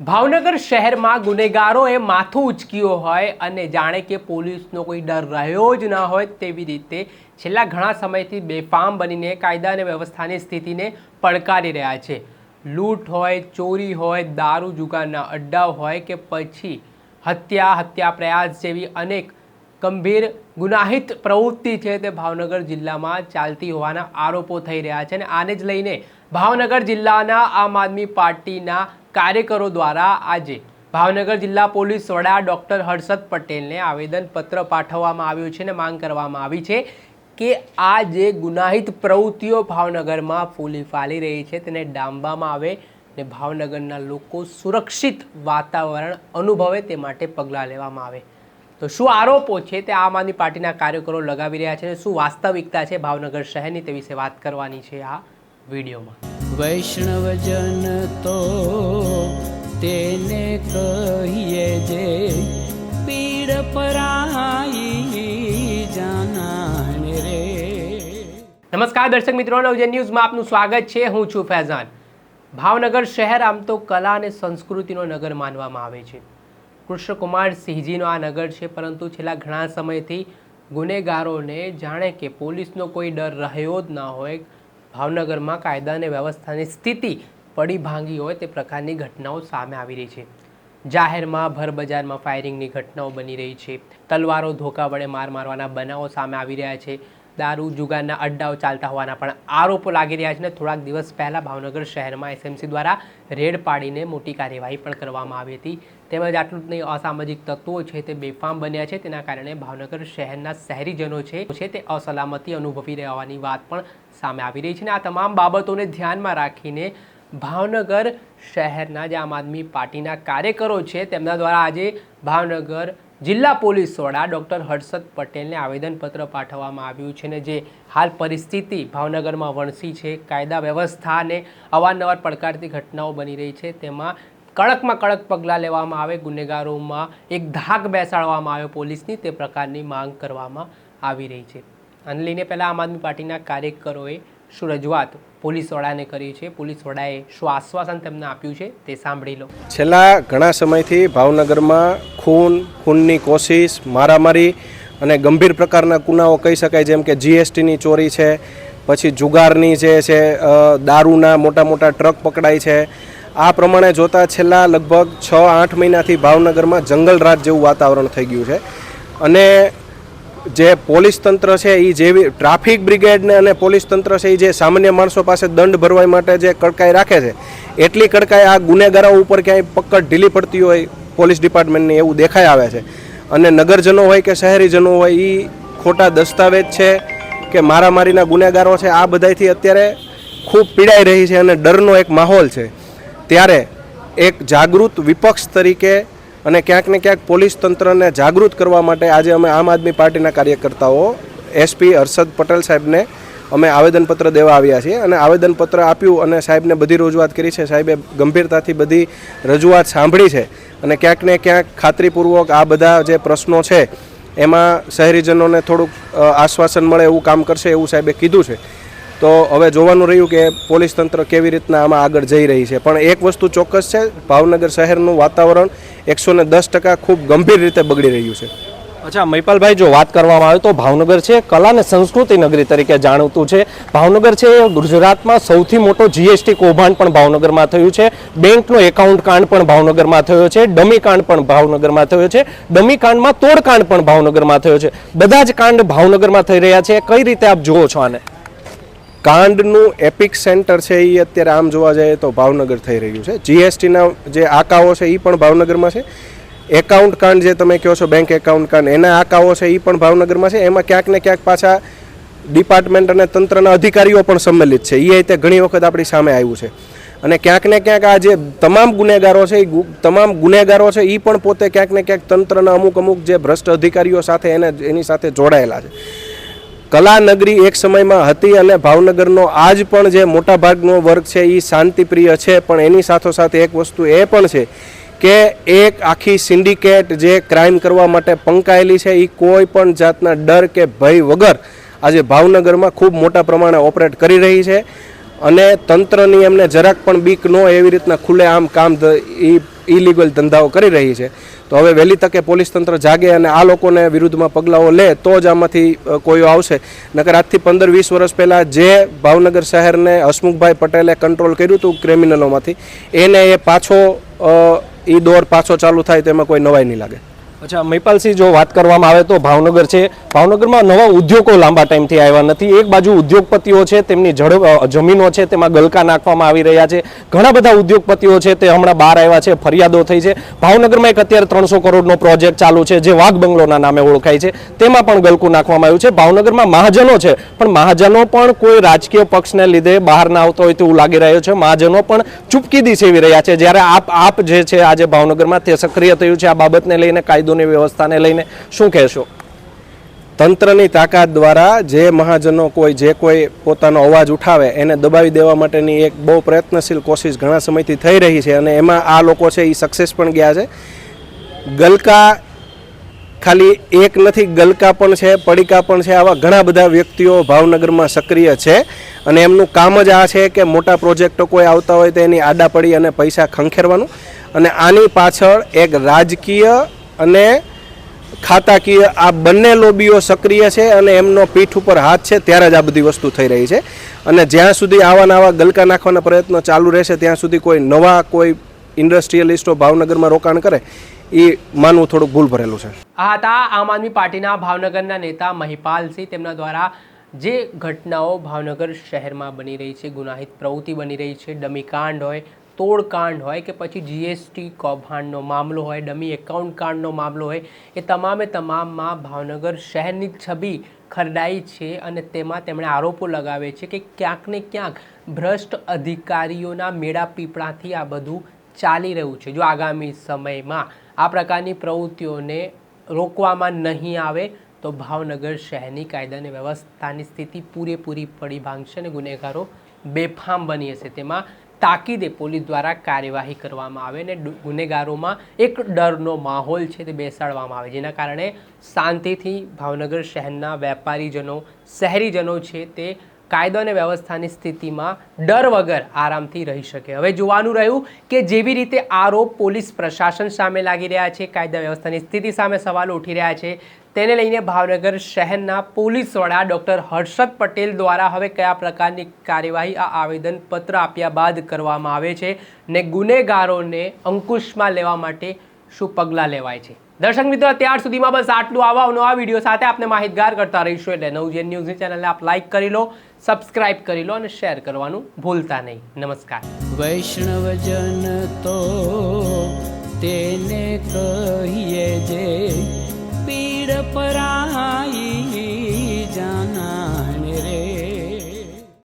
ભાવનગર શહેરમાં ગુનેગારોએ માથું ઉચક્યું હોય અને જાણે કે પોલીસનો કોઈ ડર રહ્યો જ ના હોય તેવી રીતે છેલ્લા ઘણા સમયથી બેફામ બનીને કાયદા અને વ્યવસ્થાની સ્થિતિને પડકારી રહ્યા છે. લૂંટ હોય, ચોરી હોય, દારૂ જુગારના અડ્ડા હોય કે પછી હત્યા હત્યા પ્રયાસ જેવી અનેક ગંભીર ગુનાહિત પ્રવૃત્તિ છે તે ભાવનગર જિલ્લામાં ચાલતી હોવાના આરોપો થઈ રહ્યા છે અને આને જ લઈને ભાવનગર જિલ્લાના આમ આદમી પાર્ટીના કાર્યકરો દ્વારા આજે ભાવનગર જિલ્લા પોલીસ વડા ડૉક્ટર હર્ષદ પટેલને આવેદનપત્ર પાઠવવામાં આવ્યું છે અને માંગ કરવામાં આવી છે કે આ જે ગુનાહિત પ્રવૃત્તિઓ ભાવનગરમાં ફૂલી ફાલી રહી છે તેને ડામવામાં આવે ને ભાવનગરના લોકો સુરક્ષિત વાતાવરણ અનુભવે તે માટે પગલાં લેવામાં આવે. તો શું આરોપો છે તે આમ આદમી પાર્ટીના કાર્યકરો લગાવી રહ્યા છે અને શું વાસ્તવિકતા છે ભાવનગર શહેરની તે વિશે વાત કરવાની છે આ વિડીયોમાં? વૈષ્ણવજન તો તેને કહીએ જે પીડ પરાઈ જાનાને રે. નમસ્કાર દર્શક મિત્રો, નવજન ન્યૂઝમાં આપનું સ્વાગત છે. હું છું ફૈઝાન. ભાવનગર શહેર આમ તો કલા અને સંસ્કૃતિનો નગર માનવામાં આવે છે. કૃષ્ણકુમાર સિંહજીનો આ નગર છે, પરંતુ છેલ્લા ઘણા સમયથી ગુનેગારોને જાણે કે પોલીસનો કોઈ ડર રહ્યો જ ના હોય. ભાવનગરમાં કાયદા અને વ્યવસ્થાની સ્થિતિ પડી ભાંગી હોય તે પ્રકારની ઘટનાઓ સામે આવી રહી છે. જાહેરમાં ભર બજારમાં ફાયરિંગની ઘટનાઓ બની રહી છે. તલવારો, ધોકા વડે માર મારવાના બનાવો સામે આવી રહ્યા છે. દારૂ જુગારના અડ્ડાઓ ચાલતા હોવાના પણ આરોપો લાગી રહ્યા છે ને થોડાક દિવસ પહેલાં ભાવનગર શહેરમાં એસએમસી દ્વારા રેડ પાડીને મોટી કાર્યવાહી પણ કરવામાં આવી હતી. તેમજ આટલું જ નહીં, અસામાજિક તત્વો છે તે બેફામ બન્યા છે. તેના કારણે ભાવનગર શહેરના શહેરીજનો છે તે અસલામતી અનુભવી રહેવાની વાત પણ સામે આવી રહી છે અને આ તમામ બાબતોને ધ્યાનમાં રાખીને ભાવનગર શહેરના જે આમ આદમી પાર્ટીના કાર્યકરો છે, તેમના દ્વારા આજે ભાવનગર જિલ્લા પોલીસ વડા ડૉક્ટર હર્ષદ પટેલને આવેદનપત્ર પાઠવવામાં આવ્યું છે ને જે હાલ પરિસ્થિતિ ભાવનગરમાં વણસી છે. કાયદા વ્યવસ્થાને અવારનવાર પડકારતી ઘટનાઓ બની રહી છે. તેમાં કડકમાં કડક પગલાં લેવામાં આવે, ગુનેગારોમાં એક ધાક બેસાડવામાં આવે પોલીસની, તે પ્રકારની માંગ કરવામાં આવી રહી છે. આને લઈને પહેલાં આમ આદમી પાર્ટીના કાર્યકરોએ શું રજૂઆત પોલીસ વડાને કરી છે. પોલીસ વડાએ શું આશ્વાસન તેમને આપ્યું છે તે સાંભળી લો. છેલ્લા ઘણા સમયથી ભાવનગરમાં ખૂન, ખૂનની કોશિશ, મારામારી અને ગંભીર પ્રકારના ગુનાઓ કહી શકાય, જેમ કે જીએસટીની ચોરી છે, પછી જુગારની જે છે દારૂના મોટા મોટા ટ્રક પકડાય છે આ પ્રમાણે જોતાં છેલ્લા લગભગ છ, આઠ મહિનાથી ભાવનગરમાં જંગલ રાજ જેવું વાતાવરણ થઈ ગયું છે. અને જે પોલીસ તંત્ર છે એ જેવી ટ્રાફિક બ્રિગેડને અને પોલીસ તંત્ર છે એ જે સામાન્ય માણસો પાસે દંડ ભરવા માટે જે કડકાઈ રાખે છે, એટલી કડકાઈ આ ગુનેગારો ઉપર ક્યાંય પકડ ઢીલી પડતી હોય, પોલીસ ડિપાર્ટમેન્ટને એવું દેખાઈ આવે છે. અને નગરજનો હોય કે શહેરીજનો હોય એ ખોટા દસ્તાવેજ છે કે મારામારીના ગુનેગારો છે, આ બધાથી અત્યારે ખૂબ પીડાઈ રહી છે અને ડરનો એક માહોલ છે. ત્યારે એક જાગૃત વિપક્ષ તરીકે અને ક્યાંક ને ક્યાંક પોલીસ તંત્રને જાગૃત કરવા માટે આજે અમે આમ આદમી પાર્ટીના કાર્યકર્તાઓ એસપી હર્ષદ પટેલ સાહેબને અમે આવેદનપત્ર દેવા આવ્યા છીએ અને આવેદનપત્ર આપ્યું અને સાહેબને બધી રજૂઆત કરી છે. સાહેબે ગંભીરતાથી બધી રજૂઆત સાંભળી છે અને ક્યાંક ને ક્યાંક ખાતરીપૂર્વક આ બધા જે પ્રશ્નો છે, એમાં શહેરીજનોને થોડુંક આશ્વાસન મળે એવું કામ કરશે એવું સાહેબે કીધું છે. તો હવે જોવાનું રહ્યું કે પોલીસ તંત્ર કેવી રીતના આમાં આગળ જઈ રહી છે. પણ એક વસ્તુ ચોક્કસ છે, ભાવનગર શહેરનું વાતાવરણ એકસો ને દસ ટકા ખૂબ ગંભીર રીતે બગડી રહ્યું છે. અચ્છા મહિપાલભાઈ જો વાત કરવામાં આવે તો ભાવનગર છે કલા અને સંસ્કૃતિ નગરી તરીકે જાણીતું છે. ભાવનગર છે ગુજરાતમાં સૌથી મોટો જીએસટી કૌભાંડ પણ ભાવનગરમાં થયું છે. બેંકનો એકાઉન્ટ કાંડ પણ ભાવનગરમાં થયો છે. ડમી કાંડ પણ ભાવનગરમાં થયો છે. ડમી કાંડમાં તોડકાંડ પણ ભાવનગરમાં થયો છે. બધા જ કાંડ ભાવનગરમાં થઈ રહ્યા છે. કઈ રીતે આપ જુઓ છો આને? કાંડનું એપિક સેન્ટર છે એ અત્યારે આમ જોવા જઈએ તો ભાવનગર થઈ રહ્યું છે. જીએસટીના જે આકાઓ છે એ પણ ભાવનગરમાં છે. એકાઉન્ટ કાંડ જે તમે કહો છો બેંક એકાઉન્ટ કાંડ, એના આકાઓ છે એ પણ ભાવનગરમાં છે. એમાં ક્યાંક ને ક્યાંક પાછા ડિપાર્ટમેન્ટ અને તંત્રના અધિકારીઓ પણ સંમેલિત છે. એ રીતે ઘણી વખત આપણી સામે આવ્યું છે. અને ક્યાંક ને ક્યાંક આ જે તમામ ગુનેગારો છે એ તમામ ગુનેગારો છે એ પણ પોતે ક્યાંક ને ક્યાંક તંત્રના અમુક અમુક જે ભ્રષ્ટ અધિકારીઓ સાથે એને, એની સાથે જોડાયેલા છે. કલા નગરી એક સમયમાં હતી અને ભાવનગરનો આજ પણ જે મોટા ભાગનો વર્ગ છે એ શાંતિપ્રિય છે, પણ એની સાથોસાથ એક વસ્તુ એ પણ છે કે એક આખી સિન્ડિકેટ જે ક્રાઇમ કરવા માટે પંકાયેલી છે એ કોઈ પણ જાતના ડર કે ભય વગર આજે ભાવનગરમાં ખૂબ મોટા પ્રમાણે ઓપરેટ કરી રહી છે અને તંત્રની એમને જરાક પણ બીક ન એવી રીતના ખુલ્લે આમ કામ ઇલીગલ ધંધાઓ કરી રહી છે. તો હવે વહેલી તકે પોલીસ તંત્ર જાગે અને આ લોકોને વિરુદ્ધમાં પગલાઓ લે તો જ આમાંથી કોઈઓ આવશે. નકર આજથી પંદર વીસ વર્ષ પહેલાં જે ભાવનગર શહેરને હસમુખભાઈ પટેલે કંટ્રોલ કર્યું હતું ક્રિમિનલોમાંથી એને એ પાછો એ દોર પાછો ચાલુ થાય તો એમાં કોઈ નવાઈ નહીં લાગે. અચ્છા મહિપાલસિંહ જો વાત કરવામાં આવે તો ભાવનગર છે. ભાવનગરમાં નવા ઉદ્યોગો લાંબા ટાઈમથી આવ્યા નથી. એક બાજુ ઉદ્યોગપતિઓ છે, તેમની જળ જમીનો છે, તેમાં ગલકા નાખવામાં આવી રહ્યા છે. ઘણા બધા ઉદ્યોગપતિઓ છે, તે હમણાં બહાર આવ્યા છે, ફરિયાદો થઈ છે. ભાવનગરમાં એક અત્યારે ત્રણસો કરોડનો પ્રોજેક્ટ ચાલુ છે, જે વાઘ બંગલોના નામે ઓળખાય છે. તેમાં પણ ગલકું નાખવામાં આવ્યું છે. ભાવનગરમાં મહાજનો છે, પણ મહાજનો પણ કોઈ રાજકીય પક્ષને લીધે બહાર ના આવતો હોય તેવું લાગી રહ્યું છે. મહાજનો પણ ચૂપકીદી સેવી રહ્યા છે. જ્યારે આપ આપ જે છે આજે ભાવનગરમાં, તે સક્રિય થયું છે. આ બાબતને લઈને કાયદોની વ્યવસ્થાને લઈને શું કહેશો? તંત્રની તાકાત દ્વારા જે મહાજનો કોઈ, જે કોઈ પોતાનો અવાજ ઉઠાવે, એને દબાવી દેવા માટેની એક બહુ પ્રયત્નશીલ કોશિશ ઘણા સમયથી થઈ રહી છે અને એમાં આ લોકો છે એ સક્સેસ પણ ગયા છે. ગલકા ખાલી એક નથી, ગલકા પણ છે, પડીકા પણ છે, આવા ઘણા બધા વ્યક્તિઓ ભાવનગરમાં સક્રિય છે અને એમનું કામ જ આ છે કે મોટા પ્રોજેક્ટો કોઈ આવતા હોય તો એની આડા પડી અને પૈસા ખંખેરવાનું. અને આની પાછળ એક રાજકીય અને ખાતાકીય આ બંને લોબીઓ સક્રિય છે અને એમનો પીઠ ઉપર હાથ છે, ત્યારે જ આ બધી વસ્તુ થઈ રહી છે. અને જ્યાં સુધી આવા નવા ગલકા નાખવાના પ્રયત્નો ચાલુ રહેશે, ત્યાં સુધી કોઈ નવા કોઈ ઇન્ડસ્ટ્રીયલિસ્ટો ભાવનગરમાં રોકાણ કરે, એ માનવું થોડુંક ભૂલ ભરેલું છે. આ હતા આમ આદમી પાર્ટીના ભાવનગરના નેતા મહિપાલસિંહ તેમના દ્વારા જે ઘટનાઓ ભાવનગર શહેરમાં બની રહી છે, ગુનાહિત પ્રવૃત્તિ બની રહી છે ડમીકાંડ હોય તોડકાંડ હોય કે પછી જીએસટી કૌભાંડનો મામલો હોય, ડમી એકાઉન્ટ કાંડનો મામલો હોય, એ તમામે તમામમાં ભાવનગર શહેરની છબી ખરડાઈ છે અને તેમાં તેમણે આરોપો લગાવે છે કે ક્યાંક ને ક્યાંક ભ્રષ્ટ અધિકારીઓના મેળા પીપળાથી આ બધું ચાલી રહ્યું છે. જો આગામી સમયમાં આ પ્રકારની પ્રવૃત્તિઓને રોકવામાં નહીં આવે, તો ભાવનગર શહેરની કાયદાની વ્યવસ્થાની સ્થિતિ પૂરેપૂરી પડી ભાંગશે અને ગુનેગારો બેફામ બની હશે તેમાં તાકીદે પોલીસ દ્વારા કાર્યવાહી કરવામાં આવે અને ગુનેગારોમાં એક ડરનો માહોલ છે તે બેસાડવામાં આવે, જેના કારણે શાંતિથી ભાવનગર શહેરના વેપારીજનો, શહેરીજનો છે તે કાયદો અને વ્યવસ્થાની સ્થિતિમાં ડર વગર આરામથી રહી શકે. હવે જોવાનું રહ્યું કે જેવી રીતે આરોપ પોલીસ પ્રશાસન સામે લાગી રહ્યા છે, કાયદા વ્યવસ્થાની સ્થિતિ સામે સવાલો ઉઠી રહ્યા છે, તેને લઈને ભાવનગર શહેરના પોલીસ વડા ડૉક્ટર હર્ષદ પટેલ દ્વારા હવે કયા પ્રકારની કાર્યવાહી આ આવેદનપત્ર આપ્યા બાદ કરવામાં આવે છે ને ગુનેગારોને અંકુશમાં લેવા માટે શું પગલાં લેવાય છે. દર્શક મિત્રો, અત્યાર સુધીમાં બસ આટલું. આવા નવા વીડિયો સાથે આપને માહિતગાર કરતા રહીશું. એટલે નવજેન ન્યૂઝની ચેનલને આપ લાઈક કરી લો સબસ્ક્રાઇબ કરી લો અને શેર કરવાનું ભૂલતા નહીં. નમસ્કાર. વૈષ્ણવજન તો તેને કહીએ જે પીડ પરાઈ